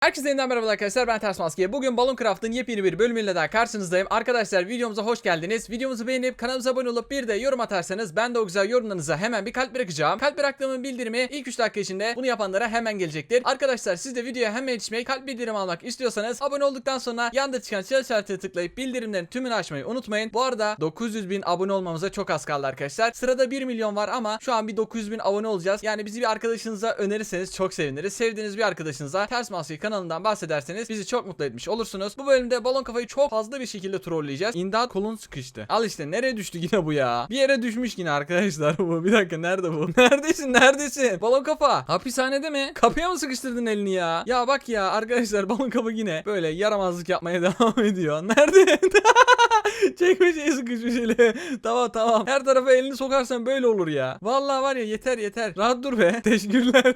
Herkese yeniden merhaba arkadaşlar ben Ters Maske. Bugün Balon Craft'ın yepyeni bir bölümüyle daha karşınızdayım. Arkadaşlar videomuza hoş geldiniz. Videomuzu beğenip kanalımıza abone olup bir de yorum atarsanız ben de o güzel yorumlarınıza hemen bir kalp bırakacağım. Kalp bıraktığımın bildirimi ilk 3 dakika içinde bunu yapanlara hemen gelecektir. Arkadaşlar siz de videoya hemen yetişmeyi kalp bildirim almak istiyorsanız abone olduktan sonra yanda çıkan çel işaretine tıklayıp bildirimlerin tümünü açmayı unutmayın. Bu arada 900 bin abone olmamıza çok az kaldı arkadaşlar. Sırada 1 milyon var ama şu an bir 900 bin abone olacağız. Yani bizi bir arkadaşınıza önerirseniz çok seviniriz. Sevdiğiniz bir arkadaşınıza Ters Maske kanalından bahsederseniz bizi çok mutlu etmiş olursunuz. Bu bölümde balon kafayı çok fazla bir şekilde trolleyeceğiz. İmdat kolun sıkıştı. Al işte nereye düştü yine bu ya? Bir yere düşmüş yine arkadaşlar bu. Bir dakika nerede bu? Neredesin neredesin? Balon kafa. Hapishanede mi? Kapıya mı sıkıştırdın elini ya? Ya bak ya arkadaşlar balon kafa yine böyle yaramazlık yapmaya devam ediyor. Nerede? Çekmeceye sıkışmış eli. tamam tamam. Her tarafa elini sokarsan böyle olur ya. Vallahi var ya yeter yeter. Rahat dur be. Teşekkürler.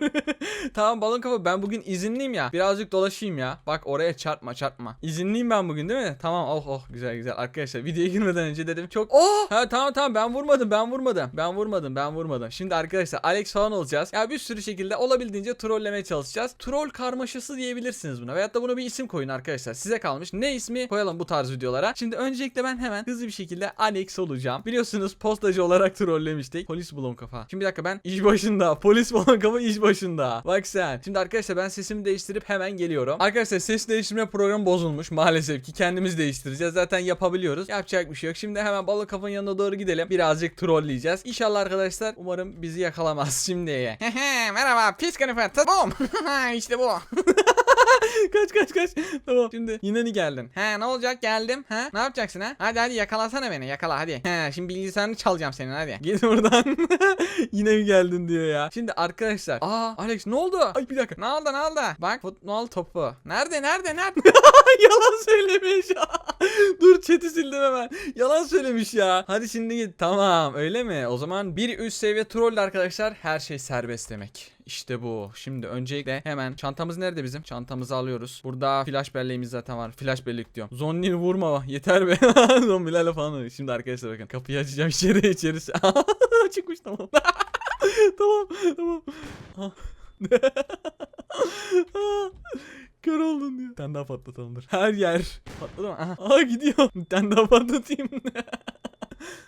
tamam balon kafa ben bugün izinliyim ya. Birazcık dolaşayım ya. Bak oraya çarpma çarpma. İzinliyim ben bugün değil mi? Tamam oh oh güzel güzel. Arkadaşlar videoya girmeden önce dedim çok oh ha tamam tamam ben vurmadım ben vurmadım. Ben vurmadım ben vurmadım. Şimdi arkadaşlar Alex falan olacağız. Ya bir sürü şekilde olabildiğince trollemeye çalışacağız. Troll karmaşası diyebilirsiniz buna. Veyahut da buna bir isim koyun arkadaşlar. Size kalmış. Ne ismi koyalım bu tarz videolara. Şimdi öncelikle ben hemen hızlı bir şekilde Alex olacağım. Biliyorsunuz postacı olarak trollemiştik. Polis bulon kafa. Şimdi bir dakika ben iş başında. Polis bulon kafa iş başında. Bak sen. Şimdi arkadaşlar ben sesimi değiştirip hemen geliyorum. Arkadaşlar ses değiştirme programı bozulmuş. Maalesef ki kendimiz değiştireceğiz. Zaten yapabiliyoruz. Yapacak bir şey yok. Şimdi hemen balık kafanın yanına doğru gidelim. Birazcık trolleyeceğiz. İnşallah arkadaşlar umarım bizi yakalamaz şimdiye. Merhaba pis kanifer. Tamam. işte bu. kaç kaç kaç. Tamam. Şimdi yine mi geldin? He ne olacak geldim. Ha ne yapacaksın ha? Hadi hadi yakalasana beni yakala hadi. He şimdi bilgisayarını çalacağım senin hadi. Git buradan. yine mi geldin diyor ya. Şimdi arkadaşlar. Aa Alex ne oldu? Ay bir dakika. Ne oldu ne oldu? Bak futbol topu. Nerede nerede nerede? Yalan söylemiş. Dur chat'i sildim hemen. Yalan söylemiş ya. Hadi şimdi git. Tamam öyle mi? O zaman bir üst seviye troll arkadaşlar her şey serbest demek. İşte bu. Şimdi öncelikle hemen çantamız nerede bizim? Çantamızı alıyoruz. Burada flash belleğimiz zaten var. Flash bellek diyorum. Zonnini vurma. Yeter be. Zombilerle falan. Şimdi arkadaşlar bakın. Kapıyı açacağım içeri içerisi. Çıkmış tamam. tamam tamam. Kör oldun diyor. Bir tane daha patlatalımdır. Her yer. Patladı mı? Aha. Aa gidiyor. Bir tane daha patlatayım.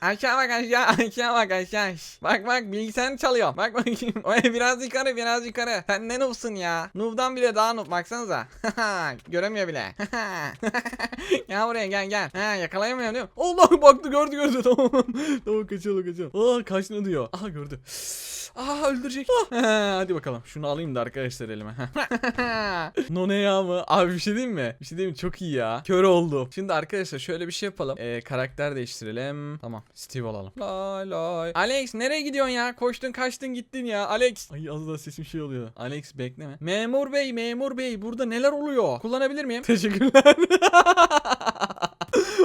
aşağı bak aşağı aşağı bak aşağı. Bak bak bilgisayarını çalıyor. Bak bakayım. Oy biraz yukarı biraz yukarı. Sen ne noobsun ya? Noob'dan bile daha noob baksanıza. Göremiyor bile. gel buraya gel gel. Ha yakalayamıyorum değil mi? Allah baktı gördü gördü tamam. tamam kaçalım kaçalım. Aa kaçtı diyor. Aha gördü. Aa öldürecek. Ha, Hadi bakalım. Şunu alayım da arkadaşlar elime. no ne ya mı? Abi bir şey diyeyim mi? Bir şey diyeyim mi? Çok iyi ya. Kör oldu. Şimdi arkadaşlar şöyle bir şey yapalım. Ee, karakter değiştirelim. Tamam. Steve alalım. Lay lay. Alex nereye gidiyorsun ya? Koştun kaçtın gittin ya. Alex. Ay az daha sesim şey oluyor. Alex bekleme. Memur bey memur bey burada neler oluyor? Kullanabilir miyim? Teşekkürler.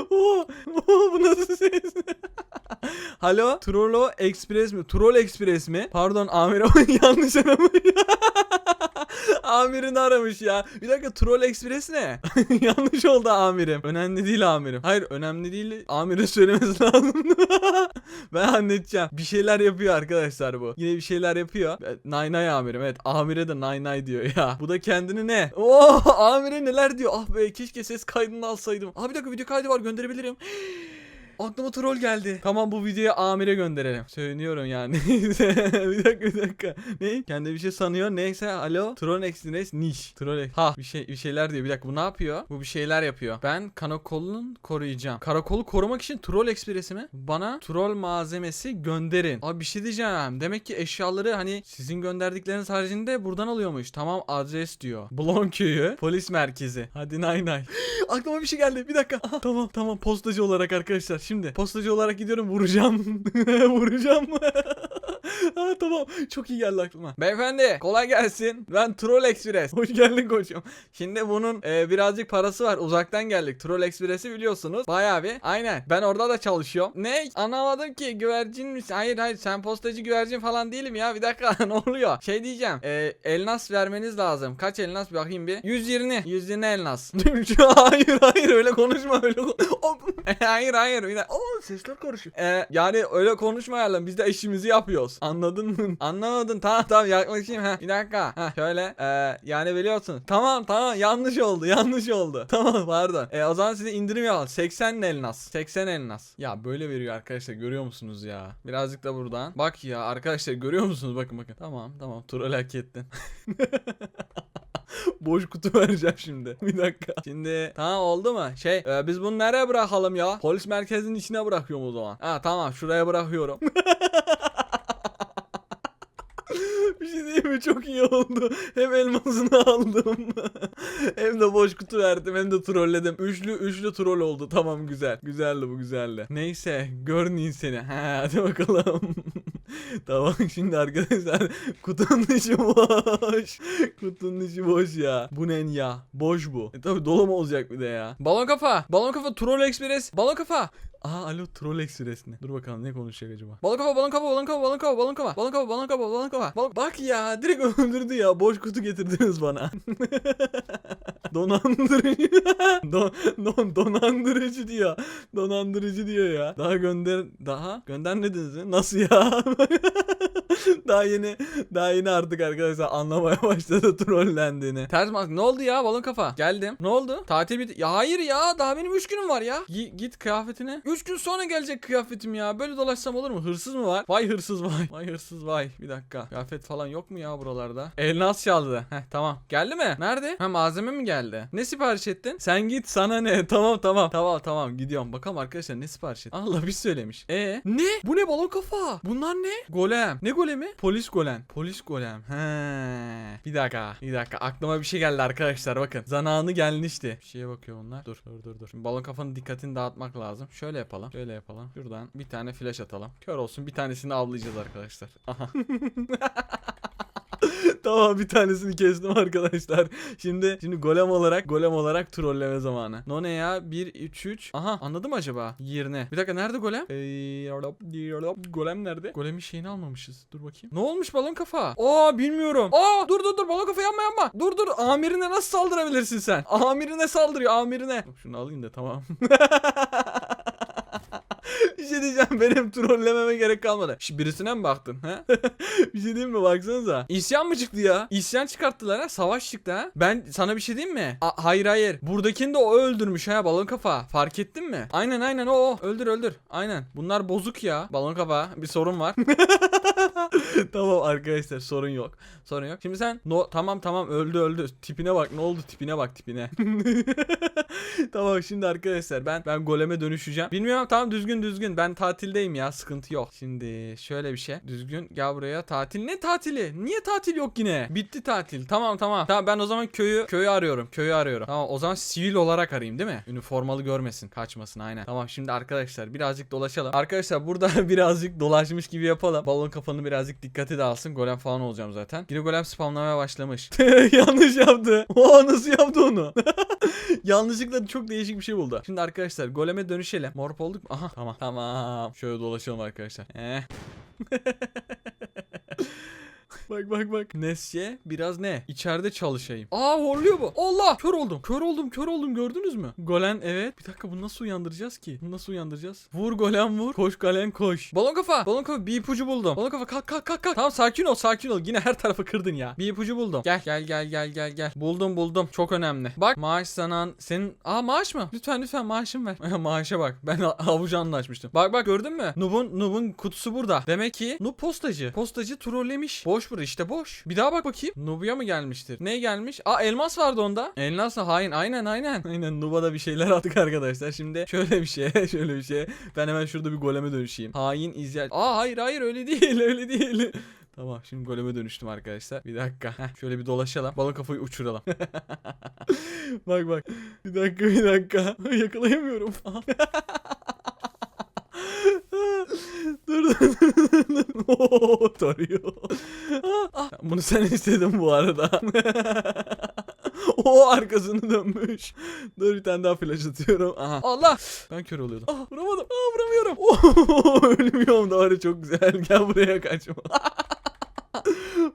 Oo, oo, bu nasıl ses? Alo? Trollo Express mi? Troll Express mi? Pardon amirim yanlış aramış. Amirini aramış ya. Bir dakika Troll Express ne? yanlış oldu amirim. Önemli değil amirim. Hayır önemli değil. Amirin söylemesi lazım. ben anlatacağım. Bir şeyler yapıyor arkadaşlar bu. Yine bir şeyler yapıyor. Nay nay amirim. Evet amire de nay nay diyor ya. Bu da kendini ne? Oo amire neler diyor. Ah be keşke ses kaydını alsaydım. Abi bir dakika video kaydı var gönderebilirim. Aklıma troll geldi. Tamam bu videoyu amire gönderelim. Söylüyorum yani. bir dakika bir dakika. Ne? Kendi bir şey sanıyor. Neyse alo. Troll Express niş. Troll Ha bir şey bir şeyler diyor. Bir dakika bu ne yapıyor? Bu bir şeyler yapıyor. Ben karakolun koruyacağım. Karakolu korumak için Troll Express'i mi? Bana troll malzemesi gönderin. Abi bir şey diyeceğim. Demek ki eşyaları hani sizin gönderdikleriniz haricinde buradan alıyormuş. Tamam adres diyor. Blon köyü. Polis merkezi. Hadi nay nay. Aklıma bir şey geldi. Bir dakika. Aha, tamam tamam postacı olarak arkadaşlar. Şimdi postacı olarak gidiyorum vuracağım. vuracağım. ha, tamam çok iyi geldi aklıma. Beyefendi kolay gelsin. Ben Troll Express. Hoş geldin koçum. Şimdi bunun e, birazcık parası var. Uzaktan geldik. Troll Express'i biliyorsunuz. Bayağı bir. Aynen. Ben orada da çalışıyorum. Ne? Anlamadım ki. Güvercin misin? Hayır hayır sen postacı güvercin falan değilim ya. Bir dakika ne oluyor? Şey diyeceğim. E, elnas vermeniz lazım. Kaç elnas bakayım bir. 120. 120 elnas. hayır hayır öyle konuşma öyle. kon- hayır hayır. Bir dakika. Oo sesler karışıyor. E, yani öyle konuşmayalım. Biz de işimizi yapıyoruz. Anladın mı? Anlamadın. Tamam tamam yaklaşayım. Ha, bir dakika. Ha, şöyle. Ee, yani biliyorsun. Tamam tamam yanlış oldu. Yanlış oldu. Tamam pardon. E, o zaman size indirim yapalım. 80 elnas. 80 elnas. Ya böyle veriyor arkadaşlar. Görüyor musunuz ya? Birazcık da buradan. Bak ya arkadaşlar görüyor musunuz? Bakın bakın. Tamam tamam. Troll hak ettin. Boş kutu vereceğim şimdi. Bir dakika. Şimdi tamam oldu mu? Şey e, biz bunu nereye bırakalım ya? Polis merkezinin içine bırakıyorum o zaman. Ha tamam şuraya bırakıyorum. Şey değil mi? Çok iyi oldu. Hem elmasını aldım. hem de boş kutu verdim hem de trolledim. Üçlü üçlü troll oldu. Tamam güzel. Güzeldi bu güzeldi. Neyse görmeyin seni. Ha, hadi bakalım. tamam şimdi arkadaşlar kutunun içi boş. kutunun içi boş ya. Bu ne ya? Boş bu. E tabi dolu mu olacak bir de ya. Balon kafa. Balon kafa Troll Express. Balon kafa. Aa alo Troll Express ne? Dur bakalım ne konuşacak acaba? Balon kafa, balon kafa, balon kafa, balon kafa, balon kafa, balon kafa, balon kafa, balon kafa. Balon... Bak ya direkt öldürdü ya. Boş kutu getirdiniz bana. Donandırıcı. Don, don, donandırıcı diyor. Donandırıcı diyor ya. Daha gönder daha göndermediniz mi? Nasıl ya? daha yeni daha yeni artık arkadaşlar anlamaya başladı trollendiğini. Ters mask ne oldu ya balon kafa? Geldim. Ne oldu? Tatil bitti. Ya hayır ya daha benim 3 günüm var ya. Gi- git kıyafetine. 3 gün sonra gelecek kıyafetim ya. Böyle dolaşsam olur mu? Hırsız mı var? Vay hırsız vay. Vay hırsız vay. Bir dakika. Kıyafet falan yok mu ya buralarda? Elnas çaldı. Heh tamam. Geldi mi? Nerede? Ha malzeme mi geldi? Ne sipariş ettin? Sen git sana ne? Tamam tamam. Tamam tamam gidiyorum. Bakalım arkadaşlar ne sipariş ettin? Allah bir söylemiş. E ne? Bu ne balon kafa? Bunlar ne? Golem. Ne golemi? Polis golem. Polis golem. He. Bir dakika. Bir dakika. Aklıma bir şey geldi arkadaşlar. Bakın. Zamanı gelmişti. Bir şeye bakıyor onlar. Dur dur dur dur. Şimdi balon kafanın dikkatini dağıtmak lazım. Şöyle yapalım. Şöyle yapalım. Şuradan bir tane flash atalım. Kör olsun. Bir tanesini avlayacağız arkadaşlar. Aha. tamam bir tanesini kestim arkadaşlar. Şimdi şimdi golem olarak golem olarak trolleme zamanı. No ne ya? 1 3 3. Aha anladım acaba? Yerine. Bir dakika nerede golem? Ee, golem nerede? Golemin şeyini almamışız. Dur bakayım. Ne olmuş balon kafa? Aa bilmiyorum. Aa dur dur dur balon kafa yanma yanma. Dur dur amirine nasıl saldırabilirsin sen? Amirine saldırıyor amirine. Şunu alayım da tamam. bir şey diyeceğim benim trollememe gerek kalmadı. Şş, birisine mi baktın ha? bir şey diyeyim mi baksanıza. İsyan mı çıktı ya? İsyan çıkarttılar ha. Savaş çıktı ha. Ben sana bir şey diyeyim mi? A- hayır hayır. Buradakini de o öldürmüş ha balon kafa. Fark ettin mi? Aynen aynen o o. Öldür öldür. Aynen. Bunlar bozuk ya. Balon kafa bir sorun var. tamam arkadaşlar sorun yok. Sorun yok. Şimdi sen no tamam tamam öldü öldü. Tipine bak ne oldu tipine bak tipine. tamam şimdi arkadaşlar ben ben goleme dönüşeceğim. Bilmiyorum tamam düzgün düzgün. Ben tatildeyim ya sıkıntı yok. Şimdi şöyle bir şey. Düzgün gel buraya tatil. Ne tatili? Niye tatil yok yine? Bitti tatil. Tamam tamam. Tamam ben o zaman köyü köyü arıyorum. Köyü arıyorum. Tamam o zaman sivil olarak arayayım değil mi? Üniformalı görmesin. Kaçmasın aynen. Tamam şimdi arkadaşlar birazcık dolaşalım. Arkadaşlar burada birazcık dolaşmış gibi yapalım. Balon kafanı birazcık dikkati dağılsın. Golem falan olacağım zaten. Yine golem spamlamaya başlamış. Yanlış yaptı. O nasıl yaptı onu? Yanlışlıkla çok değişik bir şey buldu. Şimdi arkadaşlar goleme dönüşelim. Morp olduk mu? Aha tamam. Tamam. Şöyle dolaşalım arkadaşlar. Eh. Bak bak bak. Nesye biraz ne? İçeride çalışayım. Aa horluyor bu. Allah! Kör oldum. Kör oldum. Kör oldum. Gördünüz mü? Golen evet. Bir dakika bunu nasıl uyandıracağız ki? Bunu nasıl uyandıracağız? Vur golem vur. Koş golem koş. Balon kafa. Balon kafa bir ipucu buldum. Balon kafa kalk kalk kalk kalk. Tamam sakin ol sakin ol. Yine her tarafı kırdın ya. Bir ipucu buldum. Gel gel gel gel gel gel. Buldum buldum. Çok önemli. Bak maaş sanan senin Aa maaş mı? Lütfen lütfen maaşım ver. Maaşa bak. Ben avucu anlaşmıştım. Bak bak gördün mü? Nub'un Nub'un kutusu burada. Demek ki Nub postacı. Postacı trollemiş. Boş burada işte boş. Bir daha bak bakayım. Nub'ya mı gelmiştir? Ne gelmiş? Aa elmas vardı onda. Elmas da hain. Aynen aynen. Aynen Nub'a da bir şeyler attık arkadaşlar. Şimdi şöyle bir şey. Şöyle bir şey. Ben hemen şurada bir goleme dönüşeyim. Hain izler. Aa hayır hayır öyle değil. Öyle değil. Tamam şimdi goleme dönüştüm arkadaşlar. Bir dakika. Heh, şöyle bir dolaşalım. Balon kafayı uçuralım. bak bak. Bir dakika bir dakika. Yakalayamıyorum. Aha. dur dur dur. Tarıyor. Ah. Bunu sen istedin bu arada. o arkasını dönmüş. Dur bir tane daha flash atıyorum. Aha. Allah. Ben kör oluyordum. Ah, vuramadım. Ah, vuramıyorum. Oo, ölmüyorum da çok güzel. Gel buraya kaçma.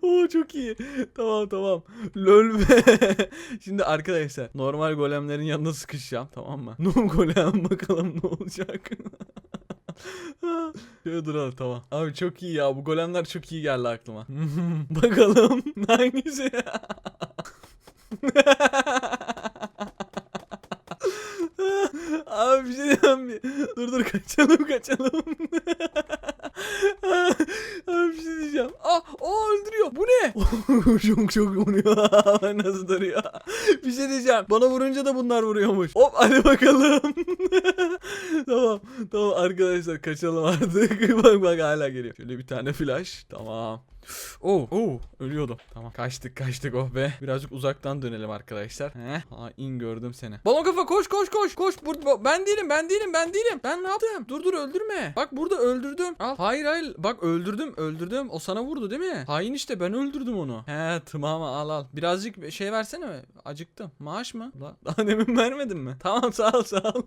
Oo çok iyi. Tamam tamam. Lol be. Şimdi arkadaşlar normal golemlerin yanına sıkışacağım tamam mı? Noob golem bakalım ne olacak. Şöyle duralım tamam. Abi çok iyi ya bu golemler çok iyi geldi aklıma. Bakalım hangisi? Abi bir şey diyeceğim. bir- Dur dur kaçalım kaçalım. Abi bir şey diyeceğim. Ah o öldürüyor. Bu ne? Çok çok vuruyor. Nasıl duruyor? bir şey diyeceğim. Bana vurunca da bunlar vuruyormuş. Hop hadi bakalım. tamam. Tamam arkadaşlar kaçalım artık. bak bak hala geliyor. Şöyle bir tane flash. Tamam. Oh, oh, ölüyordum. Tamam. Kaçtık, kaçtık oh be. Birazcık uzaktan dönelim arkadaşlar. Heh. Aa, in gördüm seni. Balon kafa koş, koş, koş, koş. Burada ben değilim, ben değilim, ben değilim. Ben ne yaptım? Dur dur öldürme. Bak burada öldürdüm. Al. Hayır hayır. Bak öldürdüm, öldürdüm. O sana vurdu değil mi? Hain işte ben öldürdüm onu. He tamam al al. Birazcık şey versene mi? Acıktım. Maaş mı? La, daha demin vermedin mi? Tamam sağ ol sağ ol.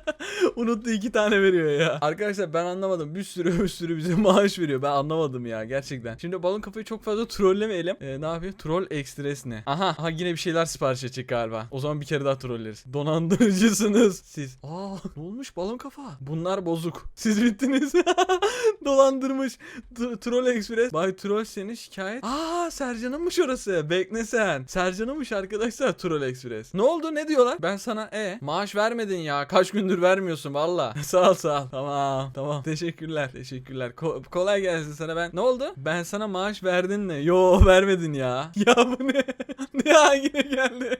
Unuttu iki tane veriyor ya. Arkadaşlar ben anlamadım. Bir sürü bir sürü bize maaş veriyor. Ben anlamadım ya gerçekten. Şimdi balon kafayı çok fazla trollemeyelim. Ee, ne yapıyor? Troll Express ne? Aha, aha yine bir şeyler sipariş edecek galiba. O zaman bir kere daha trolleriz. Dolandırıcısınız siz. Aa ne olmuş balon kafa? Bunlar bozuk. Siz bittiniz. Dolandırmış. T- Troll Express. Bay Troll seni şikayet. Aa Sercan'ınmış orası. Bekle sen. Sercan'ınmış arkadaşlar Troll Express. Ne oldu? Ne diyorlar? Ben sana e maaş vermedin ya. Kaç gündür vermiyorsun valla. sağ ol sağ ol. Tamam tamam. Teşekkürler. Teşekkürler. Ko- kolay gelsin sana ben. Ne oldu? Ben sana maaş verdin mi? Yo vermedin ya. Ya bu ne? ne ya yine geldi.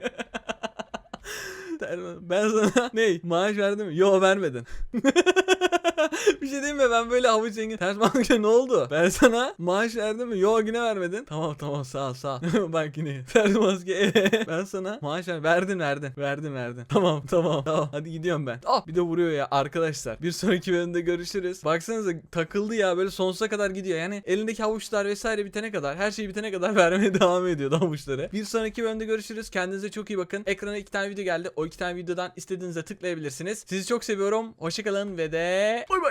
Ben sana ne maaş verdim mi? Yo vermedin. bir şey diyeyim mi? Ben böyle avuç zengin. Ters bakınca ne oldu? Ben sana maaş verdim mi? Yo yine vermedin. Tamam tamam sağ ol sağ ol. Bak yine ters maske. Ben sana maaş ver. Verdin verdin. Verdin verdin. Tamam tamam. Tamam hadi gidiyorum ben. Ah bir de vuruyor ya arkadaşlar. Bir sonraki bölümde görüşürüz. Baksanıza takıldı ya böyle sonsuza kadar gidiyor. Yani elindeki havuçlar vesaire bitene kadar her şey bitene kadar vermeye devam ediyor havuçları. Bir sonraki bölümde görüşürüz. Kendinize çok iyi bakın. Ekrana iki tane video geldi. O iki tane videodan istediğinize tıklayabilirsiniz. Sizi çok seviyorum. Hoşçakalın ve de bay bay.